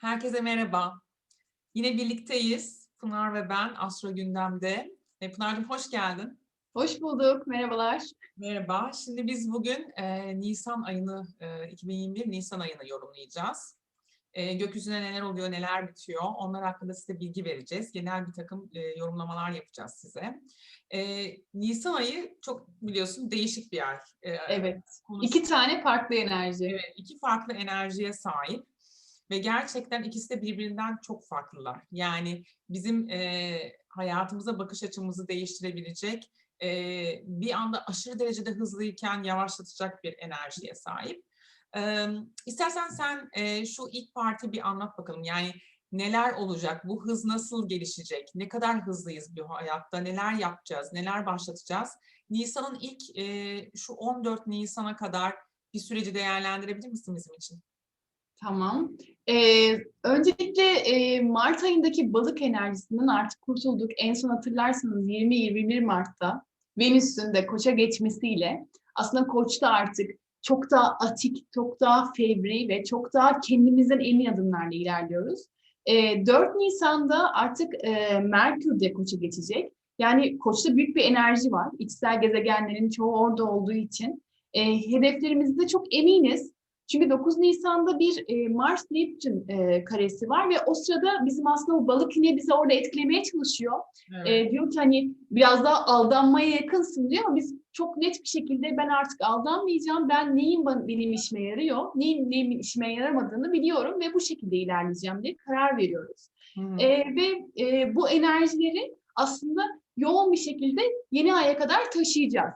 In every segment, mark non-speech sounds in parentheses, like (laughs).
Herkese merhaba. Yine birlikteyiz. Pınar ve ben Astro Gündem'de. E, Pınar'cığım hoş geldin. Hoş bulduk, merhabalar. Merhaba. Şimdi biz bugün e, Nisan ayını, e, 2021 Nisan ayını yorumlayacağız. E, gökyüzüne neler oluyor, neler bitiyor onlar hakkında size bilgi vereceğiz. Genel bir takım e, yorumlamalar yapacağız size. E, Nisan ayı çok biliyorsun değişik bir ay. E, Evet, konusu- iki tane farklı enerji. Evet, iki farklı enerjiye sahip ve gerçekten ikisi de birbirinden çok farklılar. Yani bizim e, hayatımıza bakış açımızı değiştirebilecek, e, bir anda aşırı derecede hızlıyken yavaşlatacak bir enerjiye sahip. E, istersen sen e, şu ilk parti bir anlat bakalım. Yani neler olacak, bu hız nasıl gelişecek, ne kadar hızlıyız bu hayatta, neler yapacağız, neler başlatacağız? Nisan'ın ilk e, şu 14 Nisan'a kadar bir süreci değerlendirebilir misin bizim için? Tamam. Ee, öncelikle e, Mart ayındaki balık enerjisinden artık kurtulduk. En son hatırlarsanız 20-21 Mart'ta Venüs'ün de Koç'a geçmesiyle aslında Koç'ta artık çok daha atik, çok daha fevri ve çok daha kendimizden emin adımlarla ilerliyoruz. Ee, 4 Nisan'da artık e, Merkür de Koç'a geçecek. Yani Koç'ta büyük bir enerji var. İçsel gezegenlerin çoğu orada olduğu için. E, hedeflerimizde çok eminiz. Çünkü 9 Nisan'da bir e, Mars Neptün e, karesi var ve o sırada bizim aslında o balık yine bizi orada etkilemeye çalışıyor. E, diyor ki hani biraz daha aldanmaya yakınsın diyor ama biz çok net bir şekilde ben artık aldanmayacağım. Ben neyin benim işime yarıyor, neyin neyin işime yaramadığını biliyorum ve bu şekilde ilerleyeceğim diye karar veriyoruz. Hı. E, ve e, bu enerjileri aslında yoğun bir şekilde yeni aya kadar taşıyacağız.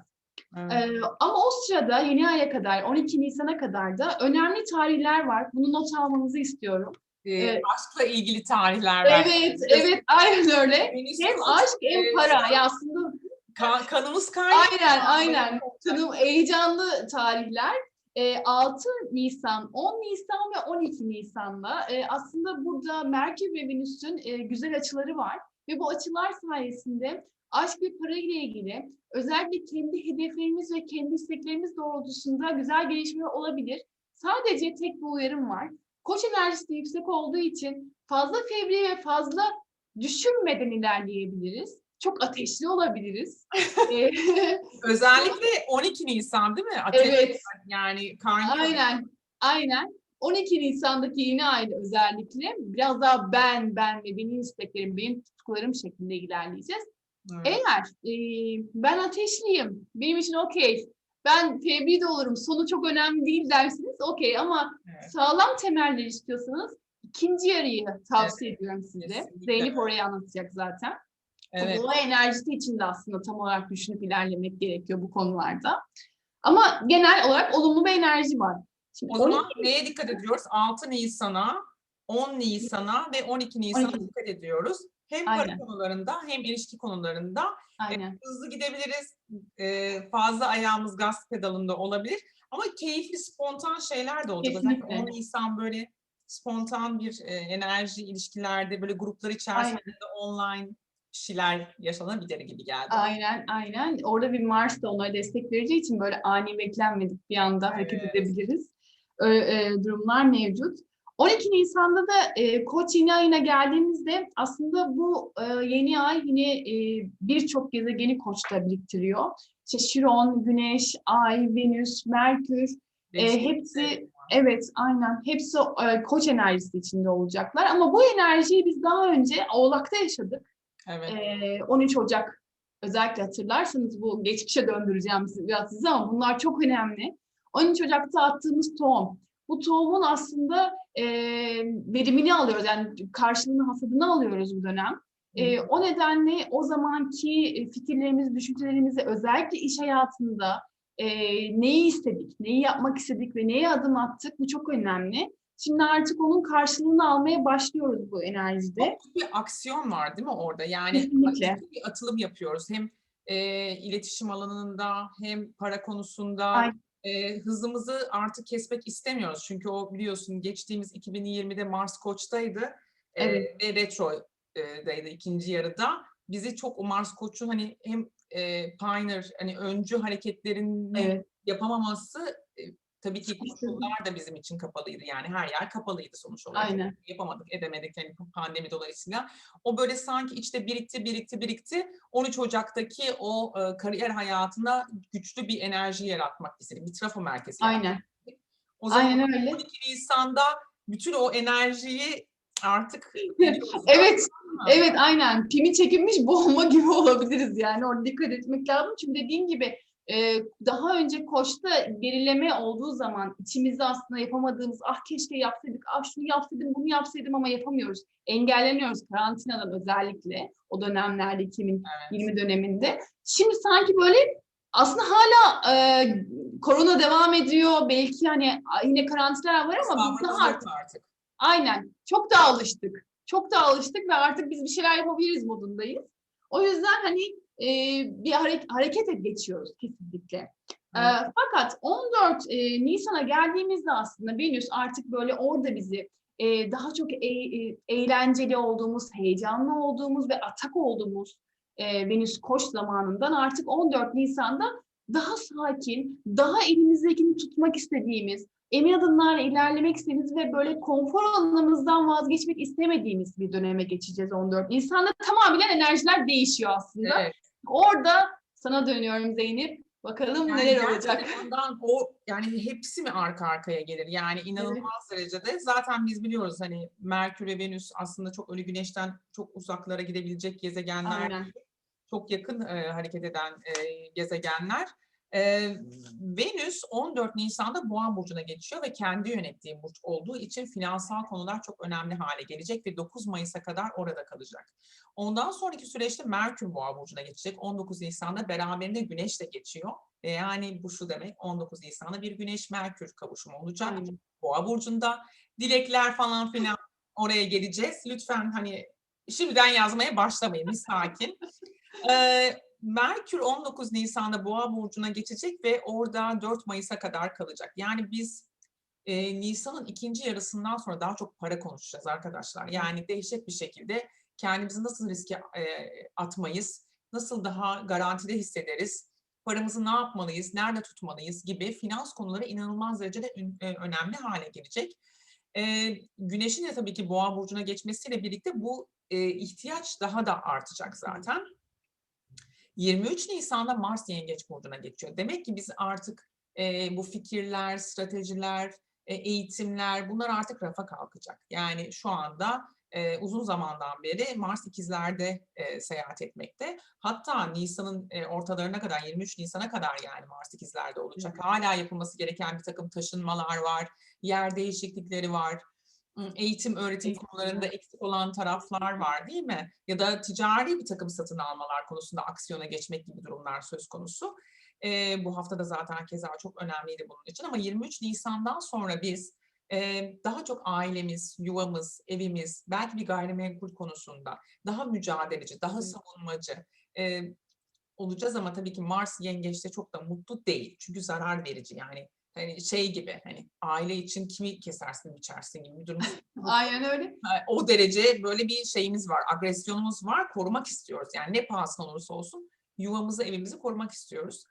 Evet. Ee, ama o sırada yeni aya kadar, 12 Nisan'a kadar da önemli tarihler var. Bunu not almanızı istiyorum. Ee, evet. aşkla ilgili tarihler var. Evet, evet, aynen öyle. Hem aşk hem para. Ya aslında ka- kanımız kaynıyor. aynen, aynen. Canım heyecanlı tarihler. Ee, 6 Nisan, 10 Nisan ve 12 Nisan'da e, aslında burada Merkür ve Venüs'ün e, güzel açıları var. Ve bu açılar sayesinde aşk ve para ile ilgili özellikle kendi hedeflerimiz ve kendi isteklerimiz doğrultusunda güzel gelişmeler olabilir. Sadece tek bir uyarım var. Koç enerjisi yüksek olduğu için fazla fevri ve fazla düşünmeden ilerleyebiliriz. Çok ateşli olabiliriz. (laughs) Ee, (laughs) Özellikle 12 Nisan değil mi? Ateş evet, yani kaynıyor. aynen, aynen. 12 Nisan'daki yeni ayda özellikle biraz daha ben, ben ve benim isteklerim, benim tutkularım şeklinde ilerleyeceğiz. Evet. Eğer e, ben ateşliyim, benim için okey, ben fevri de olurum, sonu çok önemli değil dersiniz okey ama Evet. sağlam temeller istiyorsanız ikinci yarıyı tavsiye ediyorum size. kesinlikle Zeynep orayı anlatacak zaten. Evet. O enerjisi için de aslında tam olarak düşünüp ilerlemek gerekiyor bu konularda. Ama genel olarak olumlu bir enerji var. Şimdi O zaman 12 neye dikkat ediyoruz? 6 Nisan'a, 10 Nisan'a ve 12 Nisan'a 12. dikkat ediyoruz. Hem para Aynen. konularında hem ilişki konularında Aynen. hızlı gidebiliriz. e, fazla ayağımız gaz pedalında olabilir. Ama keyifli, spontan şeyler de olacak. Özellikle Kesinlikle. 10 Nisan böyle spontan bir e, enerji ilişkilerde böyle gruplar içerisinde online bir şeyler yaşanabilir gibi geldi. Aynen, aynen. Orada bir Mars da onlara destek vereceği için böyle ani beklenmedik bir anda hareket Evet. edebiliriz. Öyle e, durumlar mevcut. 12 Nisan'da da e, Koç yeni ayına geldiğimizde aslında bu e, yeni ay yine e, birçok gezegeni Koç'ta biriktiriyor. İşte Şiron, Güneş, Ay, Venüs, Merkür, bir hepsi-. Evet, aynen. Hepsi e, koç enerjisi içinde olacaklar. Ama bu enerjiyi biz daha önce Oğlak'ta yaşadık. Evet. E, 13 Ocak özellikle hatırlarsanız bu geçmişe döndüreceğim biraz sizi ama bunlar çok önemli. 13 Ocak'ta attığımız tohum. Bu tohumun aslında e, verimini alıyoruz. Yani karşılığını, hasadını alıyoruz bu dönem. E, o nedenle o zamanki fikirlerimizi, düşüncelerimizi özellikle iş hayatında e, neyi istedik, neyi yapmak istedik ve neye adım attık bu çok önemli. Şimdi artık onun karşılığını almaya başlıyoruz bu enerjide. Çok bir aksiyon var değil mi orada? Yani Kesinlikle. bir atılım yapıyoruz. Hem e, iletişim alanında hem para konusunda Aynen. E, hızımızı artık kesmek istemiyoruz. Çünkü o biliyorsun geçtiğimiz 2020'de Mars Koç'taydı e, Evet. ve Retro'daydı ikinci yarıda. Bizi çok o Mars Koç'un hani hem e, pioneer hani öncü hareketlerini Evet. yapamaması e, Tabii ki koşullar da bizim için kapalıydı. Yani her yer kapalıydı sonuç olarak. Aynen. Yapamadık, edemedik yani pandemi dolayısıyla. O böyle sanki içte birikti, birikti, birikti. 13 Ocak'taki o e, kariyer hayatına güçlü bir enerji yaratmak istedik. Bir trafo merkezi. yaratmak Aynen. O zaman Aynen öyle. 12 Nisan'da bütün o enerjiyi artık (laughs) Evet, evet aynen. Pimi çekilmiş bomba gibi (laughs) olabiliriz yani. Orada dikkat etmek lazım. Çünkü dediğin gibi e, daha önce koçta gerileme olduğu zaman içimizde aslında yapamadığımız ah keşke yapsaydık, ah şunu yapsaydım, bunu yapsaydım ama yapamıyoruz. Engelleniyoruz karantinadan özellikle o dönemlerde 2020 döneminde. Şimdi sanki böyle aslında hala e, korona devam ediyor. Belki hani yine karantina var ama biz daha artık artık. Aynen. Çok da alıştık. Çok da alıştık ve artık biz bir şeyler yapabiliriz modundayız. O yüzden hani e, bir hare- harekete geçiyoruz kesinlikle. E, fakat 14 e, Nisan'a geldiğimizde aslında Venüs artık böyle orada bizi e, daha çok e- e- eğlenceli olduğumuz, heyecanlı olduğumuz ve atak olduğumuz e, Venüs Koç zamanından artık 14 Nisan'da daha sakin, daha elimizdekini tutmak istediğimiz, emin adımlarla ilerlemek istediğimiz ve böyle konfor alanımızdan vazgeçmek istemediğimiz bir döneme geçeceğiz 14 Nisan'da. Tamamen enerjiler değişiyor aslında. Evet. Orada sana dönüyorum Zeynep. Bakalım Yani neler olacak. ondan o yani hepsi mi arka arkaya gelir? Yani inanılmaz derecede. Zaten biz biliyoruz hani Merkür ve Venüs aslında çok ölü güneşten çok uzaklara gidebilecek gezegenler, Aynen. çok yakın e, hareket eden e, gezegenler. E, Venüs 14 Nisan'da Boğa burcuna geçiyor ve kendi yönettiği burç olduğu için finansal konular çok önemli hale gelecek ve 9 Mayıs'a kadar orada kalacak. Ondan sonraki süreçte Merkür Boğa burcuna geçecek. 19 Nisan'da beraberinde Güneş de geçiyor. Ve yani bu şu demek 19 Nisan'da bir Güneş Merkür kavuşumu olacak. Aynen. Boğa burcunda dilekler falan filan oraya geleceğiz. Lütfen hani şimdiden yazmaya başlamayın. Bir sakin. (laughs) Ee, Merkür 19 Nisan'da Boğa burcuna geçecek ve orada 4 Mayıs'a kadar kalacak. Yani biz e, Nisan'ın ikinci yarısından sonra daha çok para konuşacağız arkadaşlar. Yani dehşet bir şekilde kendimizi nasıl riske e, atmayız, nasıl daha garantide hissederiz, paramızı ne yapmalıyız, nerede tutmalıyız gibi finans konuları inanılmaz derecede e, önemli hale gelecek. E, güneşin de tabii ki Boğa burcuna geçmesiyle birlikte bu e, ihtiyaç daha da artacak zaten. 23 Nisan'da Mars Yengeç burcuna geçiyor. Demek ki biz artık e, bu fikirler, stratejiler, e, eğitimler bunlar artık rafa kalkacak. Yani şu anda e, uzun zamandan beri Mars ikizlerde e, seyahat etmekte. Hatta Nisan'ın e, ortalarına kadar 23 Nisan'a kadar yani Mars ikizlerde olacak. Hala yapılması gereken bir takım taşınmalar var, yer değişiklikleri var. Eğitim, öğretim konularında eksik olan taraflar var değil mi? Ya da ticari bir takım satın almalar konusunda aksiyona geçmek gibi durumlar söz konusu. E, bu hafta da zaten keza çok önemliydi bunun için ama 23 Nisan'dan sonra biz e, daha çok ailemiz, yuvamız, evimiz, belki bir gayrimenkul konusunda daha mücadeleci, daha savunmacı e, olacağız ama tabii ki Mars yengeçte çok da mutlu değil. Çünkü zarar verici yani hani şey gibi hani aile için kimi kesersin biçersin gibi bir durum. (laughs) Aynen öyle. O derece böyle bir şeyimiz var, agresyonumuz var, korumak istiyoruz. Yani ne pahasına olursa olsun yuvamızı, evimizi korumak istiyoruz.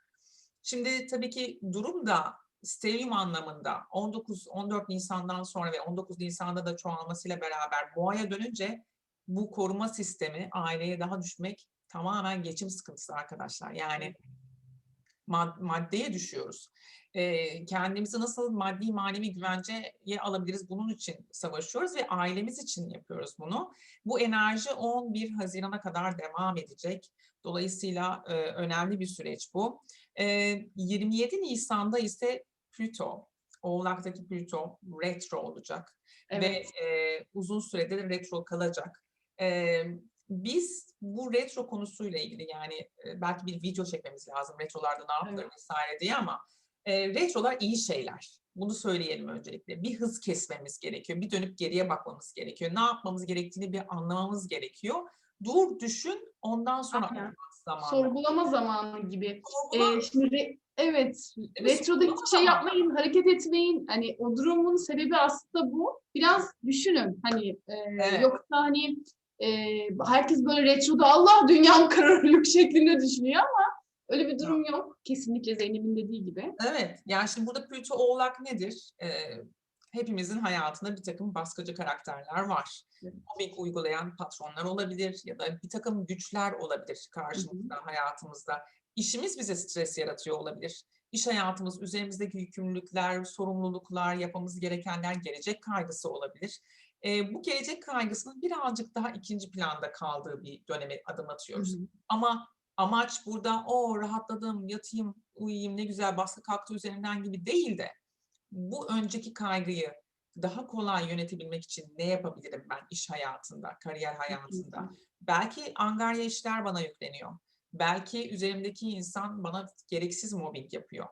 Şimdi tabii ki durum da stelyum anlamında 19-14 Nisan'dan sonra ve 19 Nisan'da da çoğalmasıyla beraber boğaya dönünce bu koruma sistemi aileye daha düşmek tamamen geçim sıkıntısı arkadaşlar. Yani mad- maddeye düşüyoruz. Kendimizi nasıl maddi manevi güvenceye alabiliriz bunun için savaşıyoruz ve ailemiz için yapıyoruz bunu. Bu enerji 11 Haziran'a kadar devam edecek. Dolayısıyla e, önemli bir süreç bu. E, 27 Nisan'da ise Plüto, Oğlak'taki Plüto retro olacak Evet. ve e, uzun süredir retro kalacak. E, biz bu retro konusuyla ilgili yani e, belki bir video çekmemiz lazım retrolarda ne yapılır vesaire diye ama e, retrolar iyi şeyler. Bunu söyleyelim öncelikle. Bir hız kesmemiz gerekiyor. Bir dönüp geriye bakmamız gerekiyor. Ne yapmamız gerektiğini bir anlamamız gerekiyor. Dur, düşün, ondan sonra Aynen. zamanı. Sorgulama zamanı gibi. Sorgula- Ee, şimdi evet, Evet, retroda sorgulama hiçbir şey yapmayın, hareket etmeyin. Hani o durumun sebebi aslında bu. Biraz düşünün. Hani e, Evet. yoksa hani e, herkes böyle retroda Allah dünyam kararlılık şeklinde düşünüyor ama Öyle bir durum yok. Kesinlikle Zeynep'in dediği gibi. Evet, yani şimdi burada Plüto Oğlak nedir? Ee, hepimizin hayatında bir takım baskıcı karakterler var. Evet. Mobbing uygulayan patronlar olabilir ya da bir takım güçler olabilir karşımızda, hayatımızda. İşimiz bize stres yaratıyor olabilir. İş hayatımız, üzerimizdeki yükümlülükler, sorumluluklar, yapmamız gerekenler, gelecek kaygısı olabilir. Ee, bu gelecek kaygısının birazcık daha ikinci planda kaldığı bir döneme adım atıyoruz. Hı hı. Ama amaç burada o rahatladım, yatayım, uyuyayım, ne güzel baskı kalktı üzerimden gibi değil de bu önceki kaygıyı daha kolay yönetebilmek için ne yapabilirim ben iş hayatında, kariyer hayatında? Belki angarya işler bana yükleniyor. Belki üzerimdeki insan bana gereksiz mobbing yapıyor.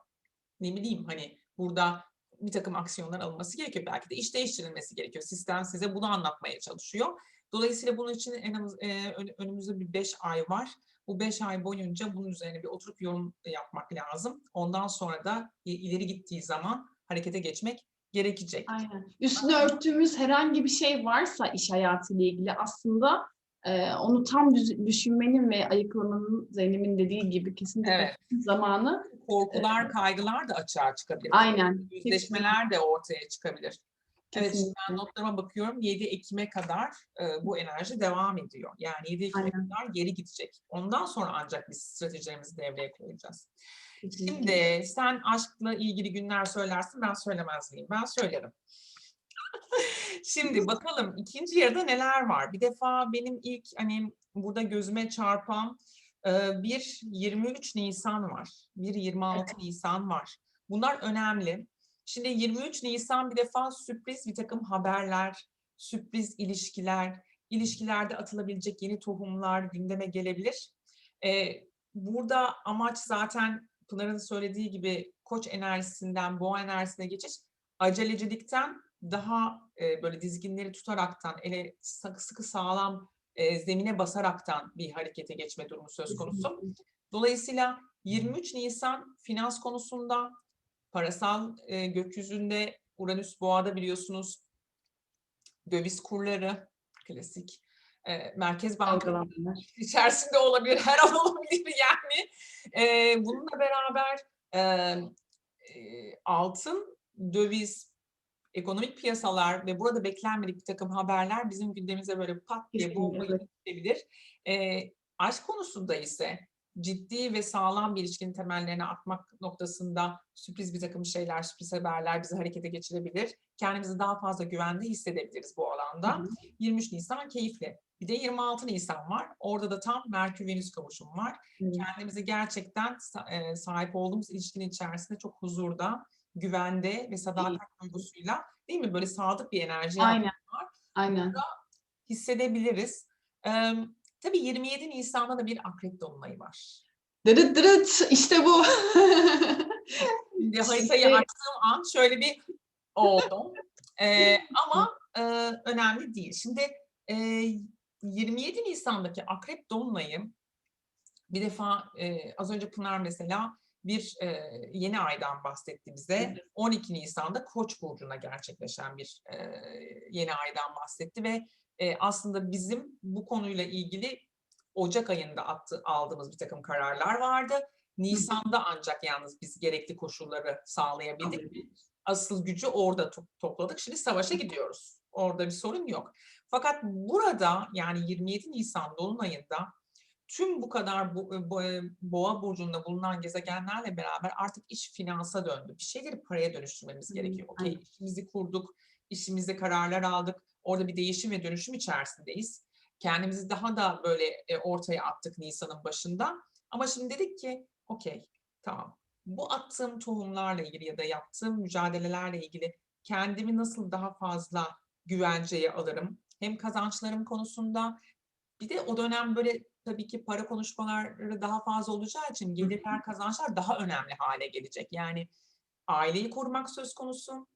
Ne bileyim hani burada bir takım aksiyonlar alınması gerekiyor. Belki de iş değiştirilmesi gerekiyor. Sistem size bunu anlatmaya çalışıyor. Dolayısıyla bunun için en az e, ön- önümüzde bir beş ay var. Bu beş ay boyunca bunun üzerine bir oturup yorum yapmak lazım. Ondan sonra da ileri gittiği zaman harekete geçmek gerekecek. Aynen. Üstüne örttüğümüz herhangi bir şey varsa iş hayatıyla ilgili aslında e, onu tam düz- düşünmenin ve ayıklamanın Zeynep'in dediği gibi kesinlikle Evet. zamanı. Korkular, kaygılar da açığa çıkabilir. Aynen. Yüzleşmeler de ortaya çıkabilir. Evet, şimdi ben Kesinlikle. notlarıma bakıyorum. 7 Ekim'e kadar e, bu enerji devam ediyor. Yani 7 Ekim'e Aynen. kadar geri gidecek. Ondan sonra ancak biz stratejilerimizi devreye koyacağız. Kesinlikle. Şimdi sen aşkla ilgili günler söylersin, ben söylemez miyim? Ben söylerim. Şimdi bakalım ikinci yarıda neler var? Bir defa benim ilk hani burada gözüme çarpan bir 23 Nisan var. Bir 26 Nisan var. Bunlar önemli. Şimdi 23 Nisan bir defa sürpriz bir takım haberler, sürpriz ilişkiler, ilişkilerde atılabilecek yeni tohumlar gündeme gelebilir. Burada amaç zaten Pınar'ın söylediği gibi koç enerjisinden boğa enerjisine geçiş acelecilikten daha e, böyle dizginleri tutaraktan ele sıkı sıkı sağlam e, zemine basaraktan bir harekete geçme durumu söz konusu. Dolayısıyla 23 Nisan finans konusunda parasal e, gökyüzünde Uranüs Boğa'da biliyorsunuz döviz kurları klasik e, merkez bankaları Dalgalanmalar. içerisinde olabilir, her an olabilir (laughs) yani. Ee, bununla beraber e, e, altın, döviz, ekonomik piyasalar ve burada beklenmedik bir takım haberler bizim gündemimize böyle pat diye bomba gelebilir. Ee, aşk konusunda ise ciddi ve sağlam bir ilişkinin temellerini atmak noktasında sürpriz bir takım şeyler, sürpriz haberler bizi harekete geçirebilir. Kendimizi daha fazla güvende hissedebiliriz bu alanda. Hı hı. 23 Nisan keyifli. Bir de 26 Nisan var. Orada da tam Merkür-Venüs kavuşumu var. Evet. Kendimizi gerçekten e, sahip olduğumuz ilişkinin içerisinde çok huzurda, güvende ve sadakat duygusuyla değil mi? Böyle sadık bir enerji Aynen. Aynen. hissedebiliriz. Ee, tabii 27 Nisan'da da bir akrep dolunayı var. Dırıt dırıt işte bu. Şimdi (laughs) haritayı Evet. açtığım an şöyle bir oldum. Ee, (laughs) ama e, önemli değil. Şimdi e, 27 Nisan'daki Akrep Dolunay'ı bir defa e, az önce Pınar mesela bir e, yeni aydan bahsetti bize. Evet. 12 Nisan'da Koç burcuna gerçekleşen bir e, yeni aydan bahsetti ve e, aslında bizim bu konuyla ilgili Ocak ayında attı, aldığımız bir takım kararlar vardı. Nisan'da ancak yalnız biz gerekli koşulları sağlayabildik asıl gücü orada to- topladık. Şimdi savaşa gidiyoruz. Orada bir sorun yok. Fakat burada yani 27 Nisan Dolunay'ında tüm bu kadar bu, bu- boğa burcunda bulunan gezegenlerle beraber artık iş finansa döndü. Bir şeyleri paraya dönüştürmemiz gerekiyor. Okey, işimizi kurduk, işimizde kararlar aldık. Orada bir değişim ve dönüşüm içerisindeyiz. Kendimizi daha da böyle e, ortaya attık Nisan'ın başında. Ama şimdi dedik ki okey tamam bu attığım tohumlarla ilgili ya da yaptığım mücadelelerle ilgili kendimi nasıl daha fazla güvenceye alırım? Hem kazançlarım konusunda bir de o dönem böyle tabii ki para konuşmaları daha fazla olacağı için gelirler, kazançlar daha önemli hale gelecek. Yani aileyi korumak söz konusu.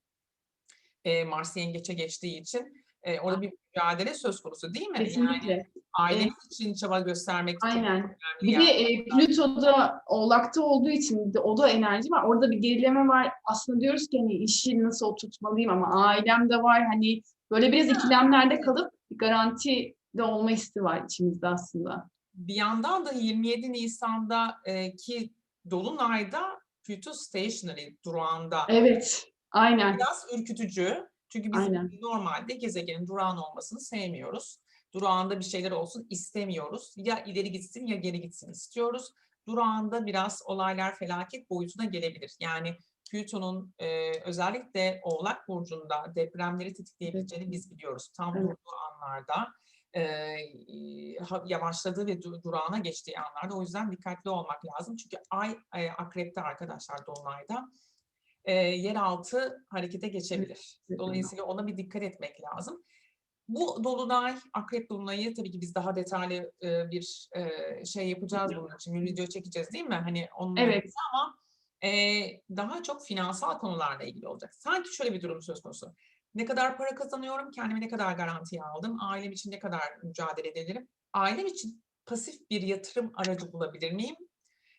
E, Mars yengeçe geçtiği için e, orada bir mücadele söz konusu değil mi? Yani Kesinlikle. ailemiz için çaba göstermek çok Aynen. önemli. Bir de e, Plüto'da Oğlak'ta olduğu için de o da enerji var. Orada bir gerileme var. Aslında diyoruz ki hani işi nasıl oturtmalıyım ama ailem de var. Hani böyle biraz ikilemlerde kalıp bir garanti de olma isteği var içimizde aslında. Bir yandan da 27 Nisan'daki Dolunay'da Pluto Stationary durağında Evet. Aynen. biraz ürkütücü. Çünkü biz Aynen. normalde gezegenin durağan olmasını sevmiyoruz. Durağında bir şeyler olsun istemiyoruz. Ya ileri gitsin ya geri gitsin istiyoruz. Durağında biraz olaylar felaket boyutuna gelebilir. Yani Plüton'un e, özellikle Oğlak Burcu'nda depremleri tetikleyebileceğini biz biliyoruz. Tam Evet. durduğu anlarda e, yavaşladığı ve du- durağına geçtiği anlarda. O yüzden dikkatli olmak lazım. Çünkü Ay e, Akrep'te arkadaşlar Dolunay'da yeraltı harekete geçebilir. Dolayısıyla ona bir dikkat etmek lazım. Bu dolunay, akrep dolunayı tabii ki biz daha detaylı e, bir e, şey yapacağız bunun için. Bir video çekeceğiz değil mi? Hani onunla Evet. ama e, daha çok finansal konularla ilgili olacak. Sanki şöyle bir durum söz konusu. Ne kadar para kazanıyorum, kendimi ne kadar garantiye aldım, ailem için ne kadar mücadele edebilirim, ailem için pasif bir yatırım aracı bulabilir miyim?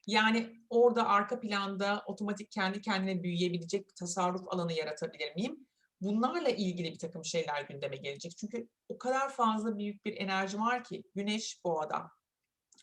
Yani orada arka planda otomatik kendi kendine büyüyebilecek tasarruf alanı yaratabilir miyim? Bunlarla ilgili bir takım şeyler gündeme gelecek. Çünkü o kadar fazla büyük bir enerji var ki Güneş boğada,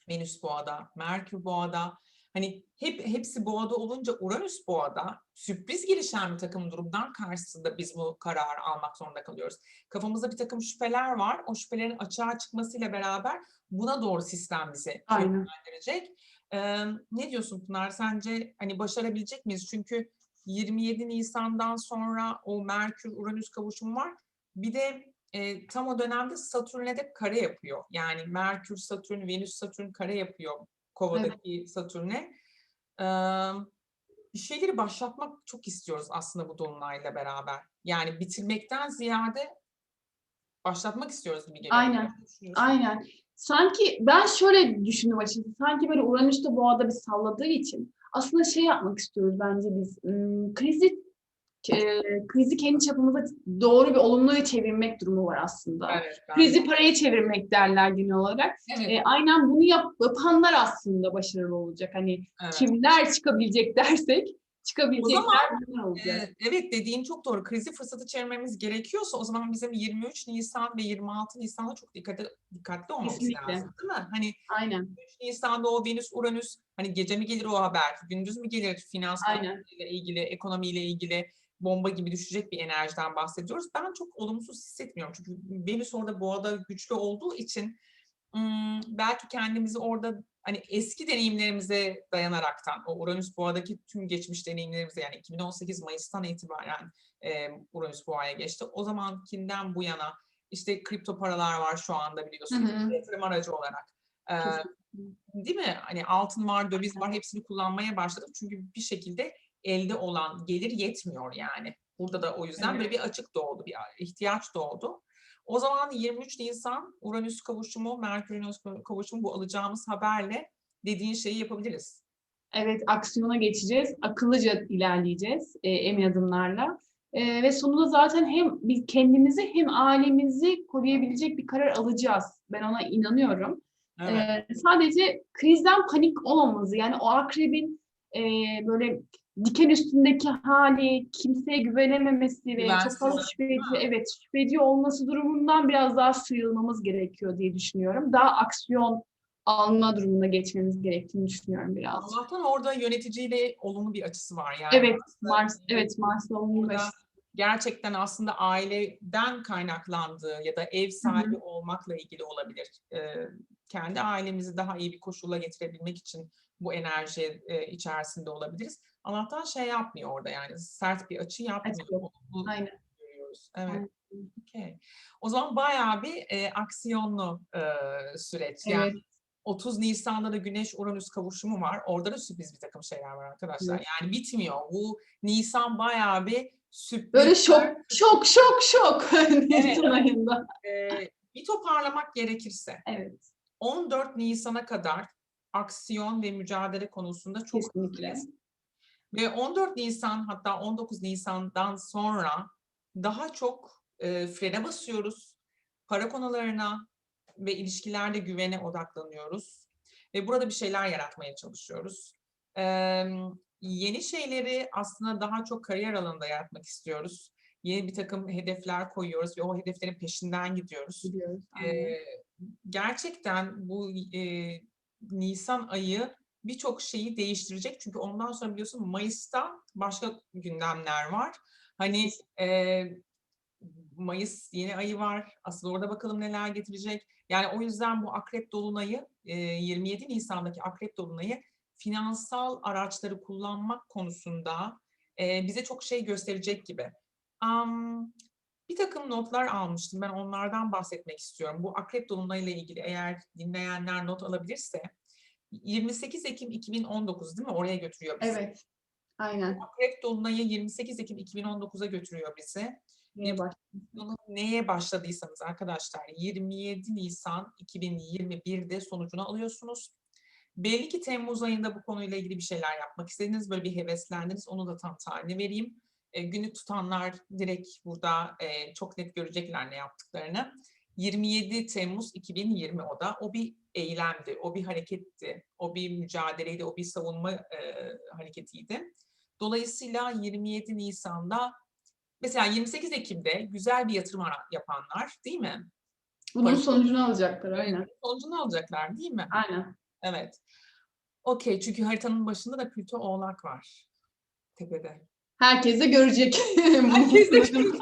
Venüs boğada, Merkür boğada. Hani hep hepsi boğada olunca Uranüs boğada sürpriz gelişen bir takım durumlar karşısında biz bu kararı almak zorunda kalıyoruz. Kafamızda bir takım şüpheler var. O şüphelerin açığa çıkmasıyla beraber buna doğru sistem bizi yönlendirecek. Ee, ne diyorsun Pınar? Sence hani başarabilecek miyiz? Çünkü 27 Nisan'dan sonra o Merkür-Uranüs kavuşumu var. Bir de e, tam o dönemde Satürn'e de kare yapıyor. Yani Merkür, Satürn, Venüs, Satürn kare yapıyor Kova'daki Satürn'e. Ee, bir şeyleri başlatmak çok istiyoruz aslında bu dolunayla beraber. Yani bitirmekten ziyade başlatmak istiyoruz gibi geliyor. Aynen? Aynen. Sanki ben şöyle düşündüm açıkçası. Sanki böyle Uranüs'te boğada bir salladığı için aslında şey yapmak istiyoruz bence biz. Krizi e, krizi kendi çapımıza doğru bir olumluya çevirmek durumu var aslında. Evet, Krizi paraya çevirmek derler genel olarak. Evet, E, aynen bunu yap- yapanlar aslında başarılı olacak. Hani evet. kimler çıkabilecek (laughs) dersek çıkabilecekler zaman, bunlar olacak. Ee, Evet dediğin çok doğru. Krizi fırsatı çevirmemiz gerekiyorsa o zaman bizim 23 Nisan ve 26 Nisan'da çok dikkatli, dikkatli olmamız Kesinlikle. lazım değil mi? Hani Aynen. 23 Nisan'da o Venüs, Uranüs hani gece mi gelir o haber, gündüz mü gelir finans ile ilgili, ekonomiyle ilgili bomba gibi düşecek bir enerjiden bahsediyoruz. Ben çok olumsuz hissetmiyorum. Çünkü Venüs orada boğada güçlü olduğu için belki kendimizi orada hani eski deneyimlerimize dayanaraktan o Uranüs Boğa'daki tüm geçmiş deneyimlerimize yani 2018 Mayıs'tan itibaren e, Uranüs Boğa'ya geçti. O zamankinden bu yana işte kripto paralar var şu anda biliyorsun Hı hı. yatırım aracı olarak. Kesinlikle. değil mi? Hani altın var, döviz var hepsini kullanmaya başladık. Çünkü bir şekilde elde olan gelir yetmiyor yani. Burada da o yüzden böyle bir açık doğdu, bir ihtiyaç doğdu. O zaman 23 Nisan Uranüs kavuşumu, Merkür Uranüs kavuşumu bu alacağımız haberle dediğin şeyi yapabiliriz. Evet, aksiyona geçeceğiz. Akıllıca ilerleyeceğiz e, emin adımlarla. E, ve sonunda zaten hem kendimizi hem ailemizi koruyabilecek bir karar alacağız. Ben ona inanıyorum. Evet. E, sadece krizden panik olmamamızı, yani o akrebin e, böyle diken üstündeki hali, kimseye güvenememesi ve çok fazla şüpheci, evet şüpheci olması durumundan biraz daha sıyrılmamız gerekiyor diye düşünüyorum. Daha aksiyon alma durumuna geçmemiz gerektiğini düşünüyorum biraz. Allah'tan orada yöneticiyle olumlu bir açısı var yani. Evet, Mars, evet Mars olumlu baş- gerçekten aslında aileden kaynaklandığı ya da ev sahibi olmakla ilgili olabilir. Ee, kendi ailemizi daha iyi bir koşula getirebilmek için bu enerji e, içerisinde olabiliriz. Allah'tan şey yapmıyor orada yani sert bir açı yapmıyor. Olumlu Aynen. görüyoruz. Evet. Aynen. okey. O zaman bayağı bir e, aksiyonlu e, süreç. Yani Evet, 30 Nisan'da da Güneş Uranüs kavuşumu var. Orada da sürpriz bir takım şeyler var arkadaşlar. Evet. Yani bitmiyor. Bu Nisan bayağı bir sürpriz. böyle şok, şok, şok, şok (laughs) Nisan ayında. Ee, bir toparlamak gerekirse Evet, 14 Nisan'a kadar aksiyon ve mücadele konusunda çok kesinlikle. hızlıyız. Ve 14 Nisan hatta 19 Nisan'dan sonra daha çok e, frene basıyoruz. Para konularına ve ilişkilerde güvene odaklanıyoruz. Ve burada bir şeyler yaratmaya çalışıyoruz. Eee, yeni şeyleri aslında daha çok kariyer alanında yaratmak istiyoruz. Yeni bir takım hedefler koyuyoruz ve o hedeflerin peşinden gidiyoruz. Biliyoruz. aynen. Ee, gerçekten bu e, Nisan ayı birçok şeyi değiştirecek. Çünkü ondan sonra biliyorsun Mayıs'ta başka gündemler var. Hani e, Mayıs yeni ayı var. Asıl orada bakalım neler getirecek. Yani o yüzden bu Akrep Dolunay'ı e, 27 Nisan'daki Akrep Dolunay'ı finansal araçları kullanmak konusunda e, bize çok şey gösterecek gibi. Am, bir takım notlar almıştım. Ben onlardan bahsetmek istiyorum. Bu Akrep Dolunay'la ilgili eğer dinleyenler not alabilirse 28 Ekim 2019 değil mi? Oraya götürüyor bizi. Evet. Aynen. Akrep Dolunay'ı 28 Ekim 2019'a götürüyor bizi. Neye baş- Bunu neye başladıysanız arkadaşlar 27 Nisan 2021'de sonucunu alıyorsunuz. Belli ki Temmuz ayında bu konuyla ilgili bir şeyler yapmak istediniz. Böyle bir heveslendiniz. Onu da tam tarihini vereyim. E, günlük tutanlar direkt burada e, çok net görecekler ne yaptıklarını. 27 Temmuz 2020 o da. O bir eylemdi, o bir hareketti, o bir mücadeleydi, o bir savunma e, hareketiydi. Dolayısıyla 27 Nisan'da mesela 28 Ekim'de güzel bir yatırım yapanlar değil mi? Bunun Barış- sonucunu alacaklar. Aynen. Sonucunu alacaklar değil mi? Aynen. Evet. Okey çünkü haritanın başında da Plüto Oğlak var. Tepede. (laughs) Herkes de görecek. Herkes de görecek.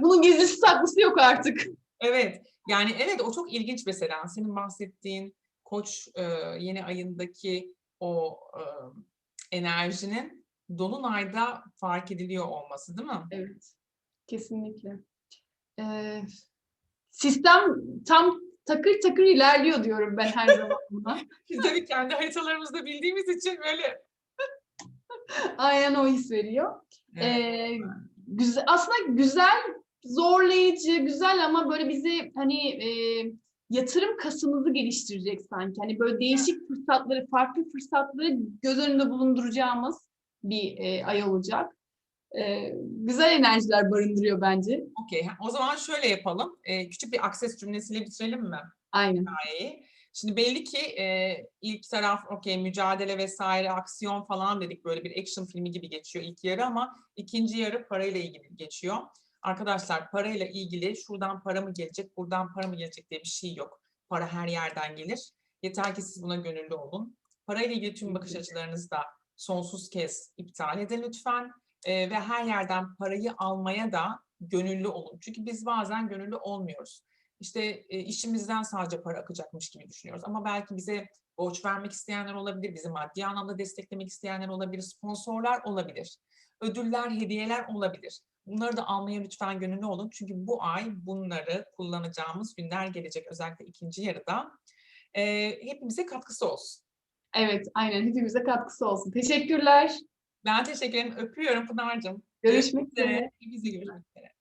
Bunun gizlisi saklısı yok artık. Evet. Yani evet o çok ilginç mesela. Senin bahsettiğin Koç e, yeni ayındaki o e, enerjinin Dolunay'da fark ediliyor olması değil mi? Evet. Kesinlikle. Ee, sistem tam takır takır ilerliyor diyorum ben her zaman buna. (laughs) Biz tabii kendi haritalarımızda bildiğimiz için böyle Aynen o his veriyor. Evet. Ee, güzel, aslında güzel, zorlayıcı, güzel ama böyle bizi hani e, yatırım kasımızı geliştirecek sanki. Hani böyle değişik fırsatları, farklı fırsatları göz önünde bulunduracağımız bir e, ay olacak. Ee, güzel enerjiler barındırıyor bence. Okey. O zaman şöyle yapalım. E, küçük bir akses cümlesiyle bitirelim mi? Aynen. hikayeyi. Şimdi belli ki e, ilk taraf okey mücadele vesaire aksiyon falan dedik böyle bir action filmi gibi geçiyor ilk yarı ama ikinci yarı parayla ilgili geçiyor. Arkadaşlar parayla ilgili şuradan para mı gelecek buradan para mı gelecek diye bir şey yok. Para her yerden gelir. Yeter ki siz buna gönüllü olun. Parayla ilgili tüm bakış açılarınızı da sonsuz kez iptal edin lütfen. E, ve her yerden parayı almaya da gönüllü olun. Çünkü biz bazen gönüllü olmuyoruz işte e, işimizden sadece para akacakmış gibi düşünüyoruz. Ama belki bize borç vermek isteyenler olabilir, bizi maddi anlamda desteklemek isteyenler olabilir, sponsorlar olabilir, ödüller, hediyeler olabilir. Bunları da almaya lütfen gönüllü olun. Çünkü bu ay bunları kullanacağımız günler gelecek. Özellikle ikinci yarıda. E, hepimize katkısı olsun. Evet, aynen. Hepimize katkısı olsun. Teşekkürler. Ben teşekkür ederim. Öpüyorum Pınar'cığım. Görüşmek üzere. Hepinize görüşmek üzere.